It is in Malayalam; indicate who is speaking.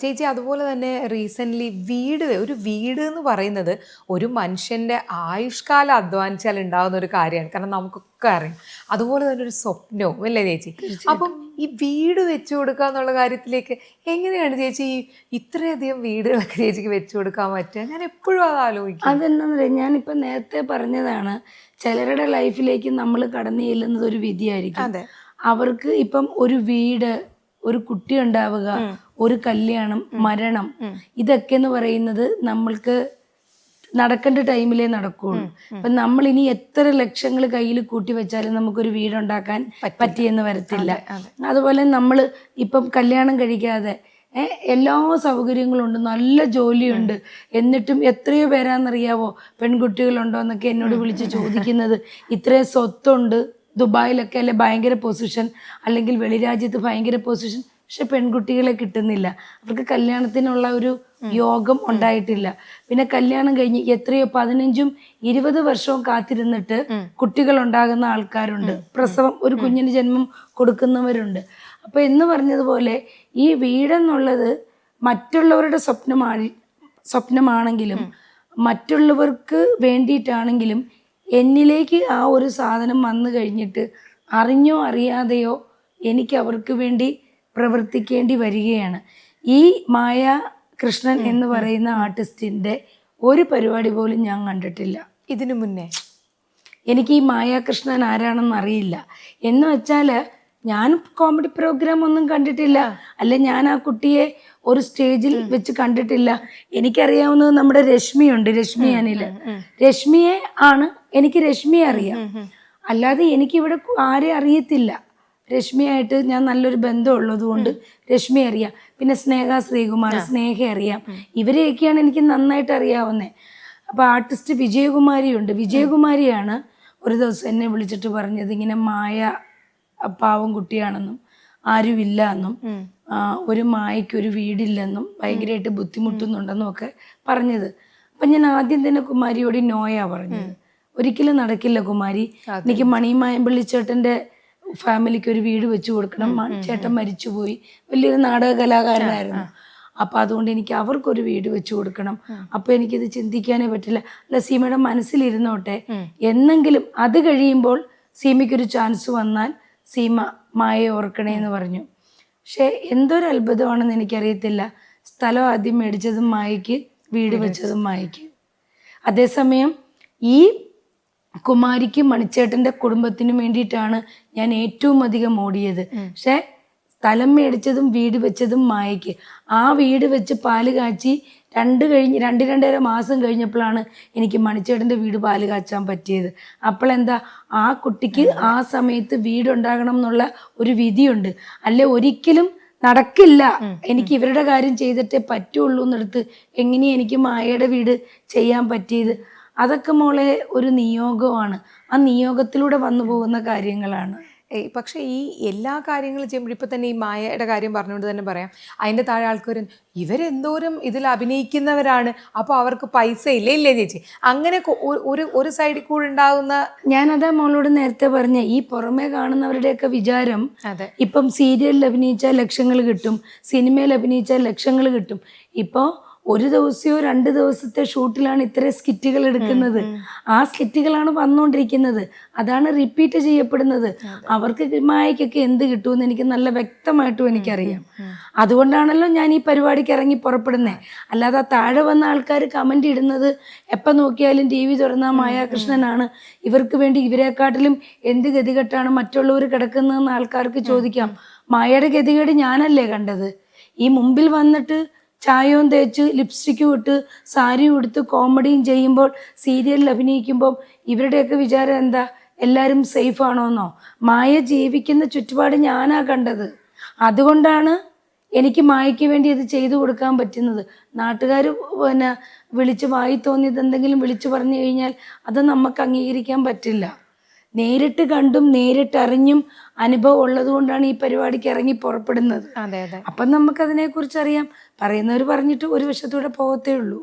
Speaker 1: ചേച്ചി അതുപോലെ തന്നെ റീസെന്റ്ലി വീട് ഒരു വീട് എന്ന് പറയുന്നത് ഒരു മനുഷ്യന്റെ ആയുഷ്കാലം അധ്വാനിച്ചാൽ ഉണ്ടാകുന്ന ഒരു കാര്യമാണ്. കാരണം നമുക്കൊക്കെ അറിയാം. അതുപോലെ തന്നെ ഒരു സ്വപ്നവും അല്ലേ ചേച്ചി? അപ്പം ഈ വീട് വെച്ചു കൊടുക്കുക എന്നുള്ള കാര്യത്തിലേക്ക് എങ്ങനെയാണ് ചേച്ചി ഈ ഇത്രയധികം വീടുകളൊക്കെ ചേച്ചിക്ക് വെച്ചു കൊടുക്കാൻ പറ്റുക? ഞാൻ എപ്പോഴും അത് ആലോചിക്കും.
Speaker 2: അതെന്താ പറയാം ഞാനിപ്പോൾ നേരത്തെ പറഞ്ഞതാണ് ചിലരുടെ ലൈഫിലേക്ക് നമ്മൾ കടന്നു ചെല്ലുന്നത് ഒരു വിധിയായിരിക്കും.
Speaker 1: അതെ.
Speaker 2: അവർക്ക് ഇപ്പം ഒരു വീട് ഒരു കുട്ടി ഉണ്ടാവുക ഒരു കല്യാണം മരണം ഇതൊക്കെ എന്ന് പറയുന്നത് നമ്മൾക്ക് നടക്കേണ്ട ടൈമിലേ നടക്കുകയുള്ളൂ അപ്പൊ നമ്മൾ ഇനി എത്ര ലക്ഷങ്ങൾ കയ്യിൽ കൂട്ടി വെച്ചാലും നമുക്കൊരു വീടുണ്ടാക്കാൻ പറ്റിയെന്ന് വരത്തില്ല. അതുപോലെ നമ്മൾ ഇപ്പം കല്യാണം കഴിക്കാതെ എല്ലാ സൗകര്യങ്ങളും ഉണ്ട് നല്ല ജോലിയുണ്ട്. എന്നിട്ടും എത്രയോ പേരാന്നറിയാവോ പെൺകുട്ടികളുണ്ടോ എന്നൊക്കെ എന്നോട് വിളിച്ച് ചോദിക്കുന്നത്. ഇത്രയും സ്വത്തുണ്ട്. ദുബായിലൊക്കെ അല്ലെ ഭയങ്കര പൊസിഷൻ അല്ലെങ്കിൽ വെളിരാജ്യത്ത് ഭയങ്കര പൊസിഷൻ പക്ഷെ പെൺകുട്ടികളെ കിട്ടുന്നില്ല. അവർക്ക് കല്യാണത്തിനുള്ള ഒരു യോഗം ഉണ്ടായിട്ടില്ല. പിന്നെ കല്യാണം കഴിഞ്ഞ് എത്രയോ പതിനഞ്ചും ഇരുപത് വർഷവും കാത്തിരുന്നിട്ട് കുട്ടികൾ ഉണ്ടാകുന്ന ആൾക്കാരുണ്ട്. പ്രസവം ഒരു കുഞ്ഞിന് ജന്മം കൊടുക്കുന്നവരുണ്ട്. അപ്പൊ എന്ന് പറഞ്ഞതുപോലെ ഈ വീടെന്നുള്ളത് മറ്റുള്ളവരുടെ സ്വപ്നമാണ് സ്വപ്നമാണെങ്കിലും മറ്റുള്ളവർക്ക് വേണ്ടിയിട്ടാണെങ്കിലും എന്നിലേക്ക് ആ ഒരു സാധനം വന്നു കഴിഞ്ഞിട്ട് അറിഞ്ഞോ അറിയാതെയോ എനിക്ക് അവർക്ക് വേണ്ടി പ്രവർത്തിക്കേണ്ടി വരികയാണ്. ഈ മായ കൃഷ്ണൻ എന്ന് പറയുന്ന ആർട്ടിസ്റ്റിന്റെ ഒരു പരിപാടി പോലും ഞാൻ കണ്ടിട്ടില്ല.
Speaker 1: ഇതിനു മുന്നേ?
Speaker 2: എനിക്ക് ഈ മായാകൃഷ്ണൻ ആരാണെന്ന് അറിയില്ല. എന്ന് വെച്ചാൽ ഞാൻ കോമഡി പ്രോഗ്രാം ഒന്നും കണ്ടിട്ടില്ല. അല്ലെ ഞാൻ ആ കുട്ടിയെ ഒരു സ്റ്റേജിൽ വെച്ച് കണ്ടിട്ടില്ല. എനിക്കറിയാവുന്നത് നമ്മുടെ രശ്മിയുണ്ട് രശ്മി അനിൽ. രശ്മിയെ ആണ് എനിക്ക് രശ്മിയെ അറിയാം. അല്ലാതെ എനിക്കിവിടെ ആരെ അറിയത്തില്ല. രശ്മിയായിട്ട് ഞാൻ നല്ലൊരു ബന്ധമുള്ളത് കൊണ്ട് രശ്മി അറിയാം. പിന്നെ സ്നേഹ ശ്രീകുമാർ സ്നേഹ അറിയാം ഇവരെയൊക്കെയാണ് എനിക്ക് നന്നായിട്ട് അറിയാവുന്നത് അപ്പോൾ ആർട്ടിസ്റ്റ് വിജയകുമാരിയുണ്ട്. വിജയകുമാരിയാണ് ഒരു ദിവസം എന്നെ വിളിച്ചിട്ട് പറഞ്ഞത് ഇങ്ങനെ മായ പാവം കുട്ടിയാണെന്നും ആരുമില്ല എന്നും ഒരു മായയ്ക്ക് ഒരു വീടില്ലെന്നും ഭയങ്കരമായിട്ട് ബുദ്ധിമുട്ടുന്നുണ്ടെന്നും ഒക്കെ പറഞ്ഞത്. അപ്പം ഞാൻ ആദ്യം തന്നെ കുമാരിയോട് നോയാ പറഞ്ഞത്. ഒരിക്കലും നടക്കില്ല കുമാരി. എനിക്ക് മണിമായമ്പള്ളി ചേട്ടന്റെ ഫാമിലിക്ക് ഒരു വീട് വെച്ചു കൊടുക്കണം. ചേട്ടൻ മരിച്ചുപോയി. വലിയൊരു നാടക കലാകാരനായിരുന്നു. അപ്പൊ അതുകൊണ്ട് എനിക്ക് അവർക്കൊരു വീട് വെച്ചു കൊടുക്കണം. അപ്പൊ എനിക്കിത് ചിന്തിക്കാനേ പറ്റില്ല. അല്ല സീമയുടെ മനസ്സിലിരുന്നോട്ടെ. എന്നെങ്കിലും അത് കഴിയുമ്പോൾ സീമയ്ക്കൊരു ചാൻസ് വന്നാൽ സീമ മായയെ ഓർക്കണേ എന്ന് പറഞ്ഞു. പക്ഷെ എന്തൊരു അത്ഭുതമാണെന്ന് എനിക്കറിയത്തില്ല. സ്ഥലം ആദ്യം മേടിച്ചതും മായയ്ക്ക് വീട് വെച്ചതും. മായയ്ക്ക്. അതേസമയം ഈ കുമാരിക്ക് മണിച്ചേട്ടന്റെ കുടുംബത്തിനും വേണ്ടിയിട്ടാണ് ഞാൻ ഏറ്റവും അധികം ഓടിയത്. പക്ഷെ സ്ഥലം മേടിച്ചതും വീട് വെച്ചതും മായയ്ക്ക്. ആ വീട് വെച്ച് പാൽ കാച്ചി രണ്ട് കഴിഞ്ഞ് രണ്ട് രണ്ടര മാസം കഴിഞ്ഞപ്പോഴാണ് എനിക്ക് മണിച്ചേട്ടന്റെ വീട് പാൽ കാച്ചാൻ പറ്റിയത്. അപ്പോഴെന്താ ആ കുട്ടിക്ക് ആ സമയത്ത് വീടുണ്ടാകണം എന്നുള്ള ഒരു വിധിയുണ്ട്. അല്ലെ ഒരിക്കലും നടക്കില്ല. എനിക്ക് ഇവരുടെ കാര്യം ചെയ്തിട്ടേ പറ്റുള്ളൂ എന്നെടുത്ത് എങ്ങനെയാണ് എനിക്ക് മായയുടെ വീട് ചെയ്യാൻ പറ്റിയത്? അതൊക്കെ മോളെ ഒരു നിയോഗമാണ്. ആ നിയോഗത്തിലൂടെ വന്നു പോകുന്ന കാര്യങ്ങളാണ്.
Speaker 1: പക്ഷേ ഈ എല്ലാ കാര്യങ്ങളും ചെയ്യുമ്പോൾ ഇപ്പം തന്നെ ഈ മായയുടെ കാര്യം പറഞ്ഞുകൊണ്ട് തന്നെ പറയാം. അതിന്റെ താഴെ ആൾക്കാർ ഇവരെന്തോരം ഇതിൽ അഭിനയിക്കുന്നവരാണ്. അപ്പോൾ അവർക്ക് പൈസ ഇല്ല ഇല്ലേ ചേച്ചി? അങ്ങനെ ഒരു ഒരു സൈഡിൽ കൂടെ ഉണ്ടാകുന്ന
Speaker 2: ഞാനതാ മോളോട് നേരത്തെ പറഞ്ഞ ഈ പുറമേ കാണുന്നവരുടെയൊക്കെ വിചാരം
Speaker 1: അതെ.
Speaker 2: ഇപ്പം സീരിയലിൽ അഭിനയിച്ചാൽ ലക്ഷങ്ങൾ കിട്ടും സിനിമയിൽ അഭിനയിച്ചാൽ ലക്ഷങ്ങൾ കിട്ടും. ഇപ്പോൾ ഒരു ദിവസമോ രണ്ട് ദിവസത്തെ ഷൂട്ടിലാണ് ഇത്ര സ്കിറ്റുകൾ എടുക്കുന്നത്. ആ സ്കിറ്റുകളാണ് വന്നുകൊണ്ടിരിക്കുന്നത്. അതാണ് റിപ്പീറ്റ് ചെയ്യപ്പെടുന്നത്. അവർക്ക് മായക്കൊക്കെ എന്ത് കിട്ടുമെന്ന് എനിക്ക് നല്ല വ്യക്തമായിട്ടും എനിക്കറിയാം. അതുകൊണ്ടാണല്ലോ ഞാൻ ഈ പരിപാടിക്ക് ഇറങ്ങി പുറപ്പെടുന്നത് അല്ലാതെ താഴെ വന്ന ആൾക്കാർ കമന്റ് ഇടുന്നത് എപ്പം നോക്കിയാലും ടി വി തുറന്ന മായാകൃഷ്ണനാണ്. ഇവർക്ക് വേണ്ടി ഇവരെക്കാട്ടിലും എന്ത് ഗതികെട്ടാണ് മറ്റുള്ളവർ കിടക്കുന്നതെന്ന് ആൾക്കാർക്ക് ചോദിക്കാം. മായയുടെ ഗതികേട് ഞാനല്ലേ കണ്ടത്? ഈ മുമ്പിൽ വന്നിട്ട് ചായവും തേച്ച് ലിപ്സ്റ്റിക്കും ഇട്ട് സാരി ഉടുത്ത് കോമഡിയും ചെയ്യുമ്പോൾ സീരിയലിൽ അഭിനയിക്കുമ്പോൾ ഇവരുടെയൊക്കെ വിചാരം എന്താ? എല്ലാവരും സേഫ് ആണോന്നോ? മായ ജീവിക്കുന്ന ചുറ്റുപാട് ഞാനാ കണ്ടത്. അതുകൊണ്ടാണ് എനിക്ക് മായയ്ക്ക് വേണ്ടി ഇത് ചെയ്തു കൊടുക്കാൻ പറ്റുന്നത്. നാട്ടുകാർ പിന്നെ വിളിച്ച് വായി തോന്നിയത് എന്തെങ്കിലും വിളിച്ചു പറഞ്ഞു കഴിഞ്ഞാൽ അത് നമുക്ക് അംഗീകരിക്കാൻ പറ്റില്ല. നേരിട്ട് കണ്ടും നേരിട്ടറിഞ്ഞും അനുഭവം ഉള്ളത് കൊണ്ടാണ് ഈ പരിപാടിക്ക് ഇറങ്ങി പുറപ്പെടുന്നത്.
Speaker 1: അപ്പം നമുക്ക്
Speaker 2: അതിനെ കുറിച്ച് അറിയാം പറയുന്നവർ പറഞ്ഞിട്ട് ഒരു വശത്തൂടെ പോകത്തേ ഉള്ളൂ.